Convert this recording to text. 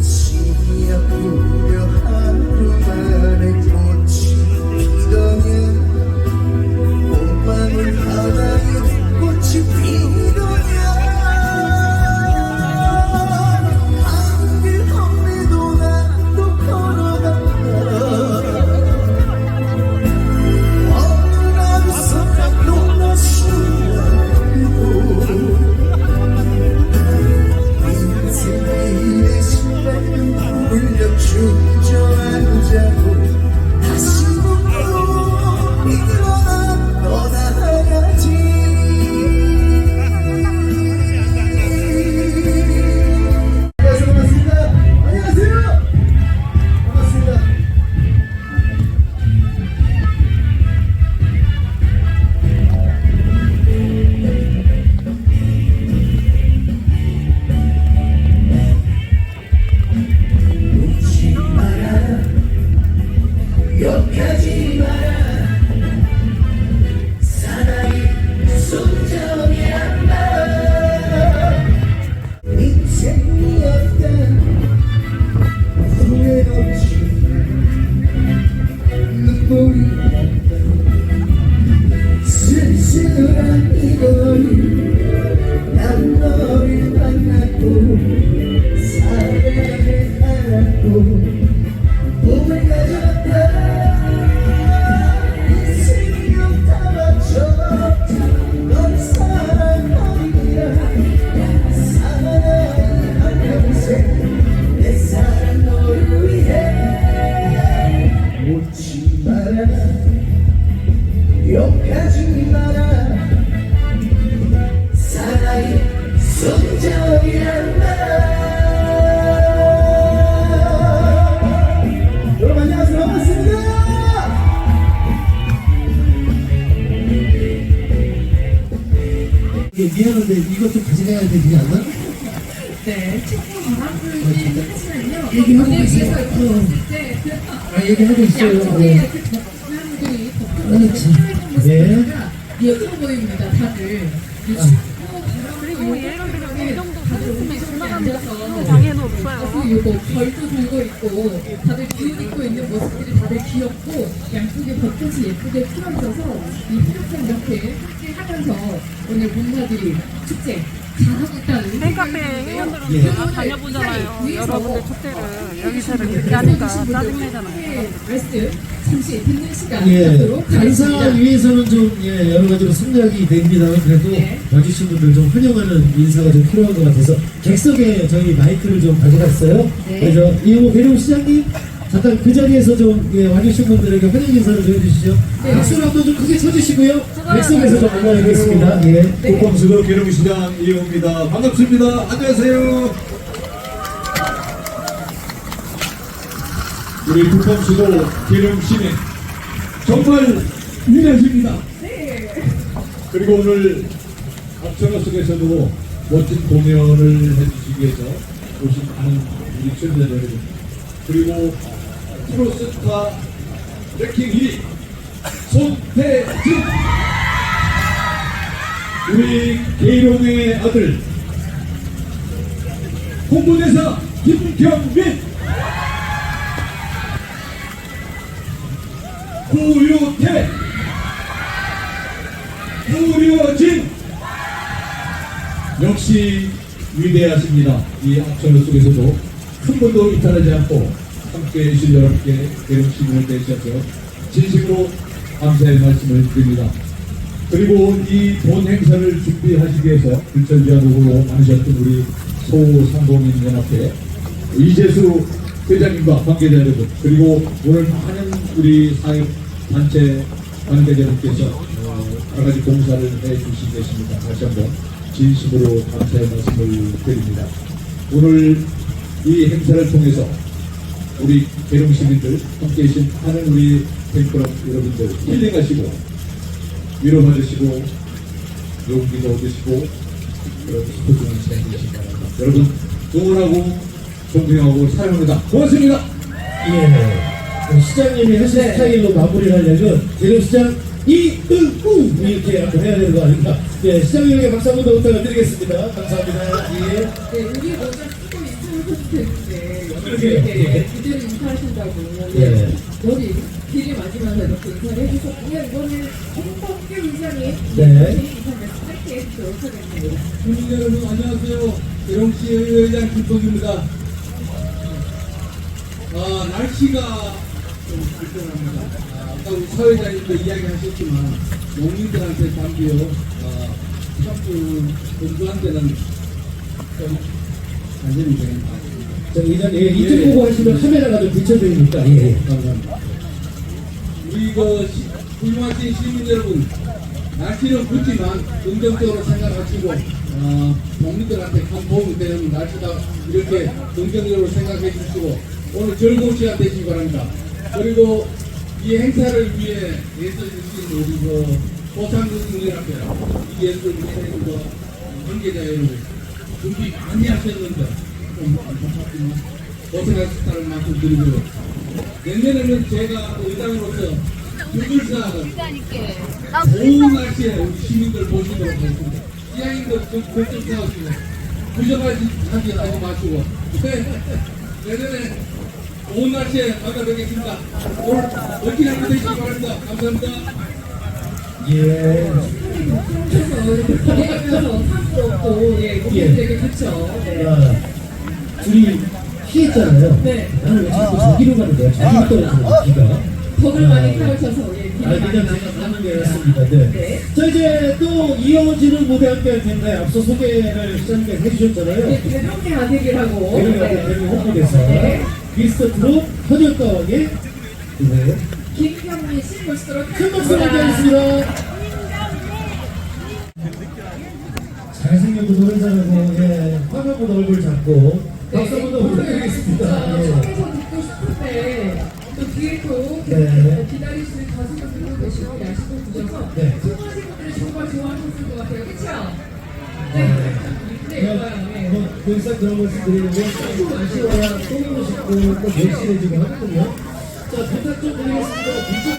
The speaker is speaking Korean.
see me up 되지 않나? 네, 축구 바람불긴 하지만요. 얘기하고 있어요. 위에서 어. 그 아, 얘기하고 있어요. 양쪽에 네. 그 사람들이 그렇지. 덮여있는 네. 예뻐 보입니다, 다들. 이 아. 축구 바람불이 이 그리고 벌도 들고 있고 다들 기운 있고 있는 모습들이 다들 귀엽고 양쪽에 벚꽃이 예쁘게 있어서 이 프로그램 이렇게 함께 하면서 오늘 문화들이 축제 팬카페 회원들은 다 다녀보잖아요. 여러분들 축제를 여기서 이렇게 하니까 짜증내잖아요. 말씀 잠시 듣는 시간 예, 간사 하겠습니다. 위해서는 좀 예, 여러 가지로 생각이 됩니다만 그래도 네. 와주신 분들 좀 환영하는 인사가 좀 필요한 것 같아서 객석에 저희 마이크를 좀 가져갔어요. 네. 그래서 이호 배룡 시장님 잠깐 그 자리에서 좀 예, 와주신 분들에게 환영 인사를 좀 해주시죠. 네. 박수를 한번 좀 크게 쳐주시고요. 객석에서 좀 만나뵙겠습니다. 예. 네. 국방수도 계룡시장 이호입니다. 반갑습니다. 안녕하세요. 우리 국방수도 계룡시민 정말 위대하십니다. 그리고 오늘 앞전화 속에서도 멋진 공연을 해주시기 위해서 오신 많은 우리 시청자 여러분 그리고 프로스타 랭킹 1위 손태진. 우리 계룡의 아들 홍보대사 김경민. 구유태. 구유진. 역시 위대하십니다. 이 악천후 속에서도 큰 분도 이탈하지 않고 함께 해주신 여러분께 시민을 대신해서 진심으로 감사의 말씀을 드립니다. 그리고 이 본 행사를 준비하시기 위해서 불철지하도로 많으셨던 우리 소상공인 연합회 이재수 회장님과 관계자 여러분 그리고 오늘 많은 우리 사회 단체 관계자분께서 어, 여러 가지 봉사를 해주시고 계십니다. 다시 한번 진심으로 감사의 말씀을 드립니다. 오늘 이 행사를 통해서 우리 계룡 시민들 함께 계신 많은 우리 팬클럽 여러분들 힐링하시고 위로받으시고 용기도 얻으시고 그런 스포츠만 시간 되시기 바랍니다. 여러분 응원하고 존경하고 사랑합니다. 고맙습니다. 예. 시장님이 하신 네. 스타일로 마무리를 하려면 계룡시장 이응우 이렇게 한번 해야 되는 거 아닌가? 예, 시장님에게 박수 한번 더 부탁드리겠습니다. 감사합니다. 예. 네, 우리 먼저 그러게요. 이렇게 그대로 인사하신다고. 여기 길이 맞으면서 이렇게 인사를 해주셨고요 이거는 홍범규 의장이 네. 인사 말씀 짧게 해주도록 하겠습니다 국민 여러분 안녕하세요. 계룡시 의회장 김동규입니다. 아, 날씨가 좀 불편합니다. 아, 아까 우리 사회자님도 이야기하셨지만 농민들한테 담비요. 아, 샴푸 공주한테는 좀 안전이 되는 것 같습니다. 자, 이장, 예, 이쪽 보고 하시면 카메라가 좀 비춰드리니까, 예, 예. 감사합니다. 우리 그 시- 훌륭하신 시민 여러분 날씨는 붓지만 긍정적으로 생각하시고 어, 국민들한테 큰 도움이 되는 날씨다 이렇게 긍정적으로 생각해 주시고 오늘 즐거운 시간 되시기 바랍니다. 그리고 이 행사를 위해 애써 주신 우리 그 보상국민연합회 이 애써 주신 그 관계자 여러분 준비 많이 하셨는데 고생하셨다는 말씀 드리고요. 내년에는 제가 의장으로서 유물사하는 좋은 날씨에 우리 시민들 모시도록 하겠습니다. 좀 걱정하시고 부정하지 하지 하지 마시고 내년에 좋은 날씨에 만나뵙겠습니다. 오늘 멋진 하루 되시기 바랍니다. 감사합니다. 예. 없고 예, 예. 되게 좋죠 네. 아, 둘이 피했잖아요. 네. 나는 왜 자꾸 저기로 가는 거야? 저기로 떨어지는 비가. 덕을 많이 타오셔서 예, 아, 많이 그냥 제가 나셨다 하는 게 맞습니다. 네. 네. 자, 이제 또 이어지는 무대 함께 할 텐데, 앞서 소개를 시장님께서 해주셨잖아요. 네, 대명의 아들이라고 대륙 네. 대륙 홍보대사. 네. 미스터 트롯 현역가왕의 네. 김경민 씨 모시도록 큰 박수. 부탁드리겠습니다. 잘생겨도 노래 잘하고, 예, 화면보다 얼굴 작고, 박수 한번 더 부탁드리겠습니다. 예. 처음에서 듣고 싶은데 또 뒤에 또 네. 기다리시는 가수분들도 계시고 야식을 주셔서 네. 청하신 분들이 정말 좋아하셨을 것 같아요. 그쵸? 네, 좋아요. 네. 뭐, 이상 그런 말씀 드리는 게 조금 아쉬워야 또 오고 싶고 또 열심해지고 하거든요. 자, 부탁 좀 드리겠습니다.